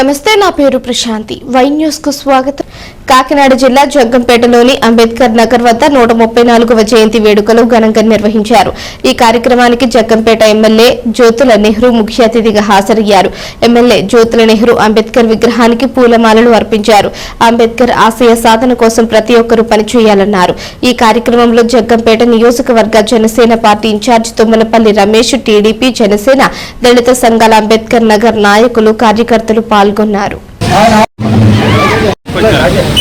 నమస్తే నా పేరు ప్రశాంతి. వై న్యూస్కు స్వాగతం. కాకినాడ జిల్లా జగ్గంపేటలోని అంబేద్కర్ నగర్ వద్ద నూట ముప్పై నాలుగవ జయంతి వేడుకలు ఘనంగా నిర్వహించారు. ఈ కార్యక్రమానికి జగ్గంపేట ఎమ్మెల్యే జ్యోతుల నెహ్రూ ముఖ్య అతిథిగా హాజరయ్యారు. ఎమ్మెల్యే జ్యోతుల నెహ్రూ అంబేద్కర్ విగ్రహానికి పూలమాలలు అర్పించారు. అంబేద్కర్ ఆశయ సాధన కోసం ప్రతి ఒక్కరూ పనిచేయాలన్నారు. ఈ కార్యక్రమంలో జగ్గంపేట నియోజకవర్గ Janasena party in charge Tummalapalli Ramesh TDP Janasena దళిత సంఘాల అంబేద్కర్ నగర్ నాయకులు కార్యకర్తలు పాల్గొన్నారు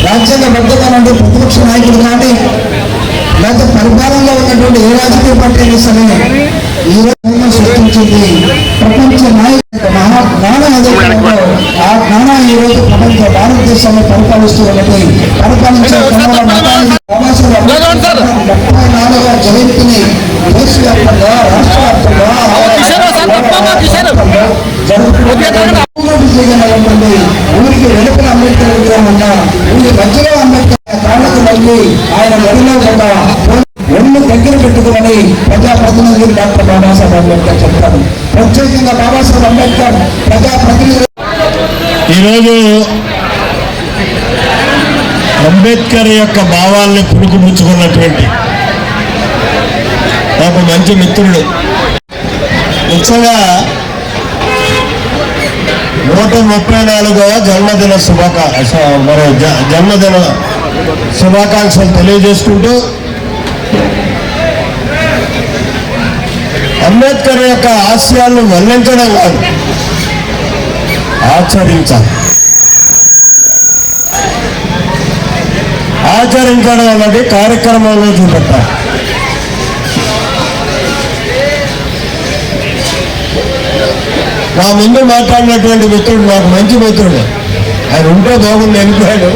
రాజ్యాంగ బద్ధంగా ఉండే ప్రతిపక్ష నాయకులు కానీ పరిపాలనలో ఉన్నటువంటి ఏ రాజకీయ పార్టీ అయినా సరే ఈ రోజు సృష్టించింది ప్రపంచ నాయకుడు మహా జ్ఞానం ఏదైతే ఉందో ఆ జ్ఞానం ఈ రోజు ప్రపంచ భారతదేశాన్ని పరిపాలిస్తూ ఉన్నది పరిపాలించే కన్నడ మతానికి బాబాసాహెబ్ అంబేద్కర్ ముప్పై నాలుగవ జయంతిని దేశవ్యాప్తంగా రాష్ట్ర వ్యాప్తంగా జరుగుతున్న అంబేద్కర్ విగ్రహం మధ్యలో అంబేద్కర్ కాళ్ళకు వెళ్ళి ఆయన మెడలో కూడా ఒళ్ళు దగ్గర పెట్టుకుని ప్రజాప్రతినిధులు డాక్టర్ బాబాసాహెబ్ అంబేద్కర్ చెప్తారు ప్రత్యేకంగా బాబాసాహెబ్ అంబేద్కర్ ప్రజాప్రతినిధులు ఈరోజు అంబేద్కర్ యొక్క భావాల్ని పులుకుపుచ్చుకున్నటువంటి నాకు మంచి మిత్రుడు. ముఖ్యంగా ముప్పై నాలుగవ జన్మదిన శుభాకా మరి జన్మదిన శుభాకాంక్షలు తెలియజేసుకుంటూ అంబేద్కర్ యొక్క ఆశయాలను వర్ణించడం కాదు ఆచరించాలి. ఆచరించడం అన్నది కార్యక్రమంలో చూపెట్టాలి. నా ముందు మాట్లాడినటువంటి మిత్రుడు నాకు మంచి మిత్రుడు. ఆయన ఉంటే బాగుంది వెళ్ళిపోయాడు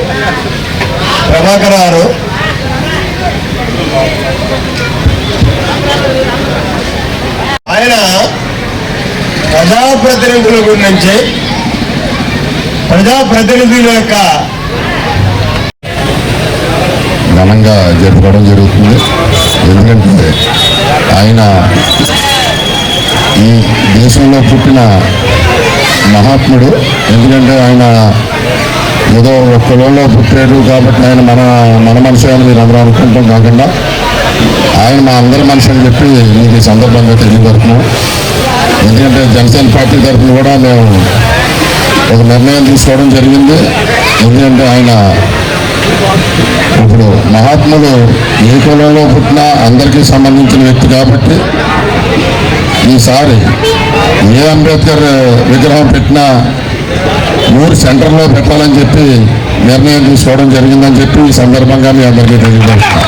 ప్రభాకర్ గారు. ఆయన ప్రజాప్రతినిధుల గురించి ప్రజాప్రతినిధుల యొక్క ఘనంగా జరుపుకోవడం జరుగుతుంది. ఎందుకంటే ఆయన దేశంలో పుట్టిన మహాత్ముడు. ఎందుకంటే ఆయన ఏదో ఒక కులంలో పుట్టాడు కాబట్టి ఆయన మన మన మనిషి అని మీరు అందరూ అనుకుంటాం కాకుండా ఆయన మా అందరి మనిషి అని చెప్పి మీకు ఈ సందర్భంగా తెలియజేస్తున్నాం. ఎందుకంటే జనసేన పార్టీ తరఫున కూడా మేము ఒక నిర్ణయం తీసుకోవడం జరిగింది. ఎందుకంటే ఆయన ఇప్పుడు మహాత్ములు ఏ కులంలో పుట్టినా అందరికీ సంబంధించిన వ్యక్తి కాబట్టి ఈసారి ఏ అంబేద్కర్ విగ్రహం పెట్టినా మూడు సెంటర్లో పెట్టాలని చెప్పి నిర్ణయం తీసుకోవడం జరిగిందని చెప్పి ఈ సందర్భంగా మీ అందరికీ తెలియజేస్తున్నాను.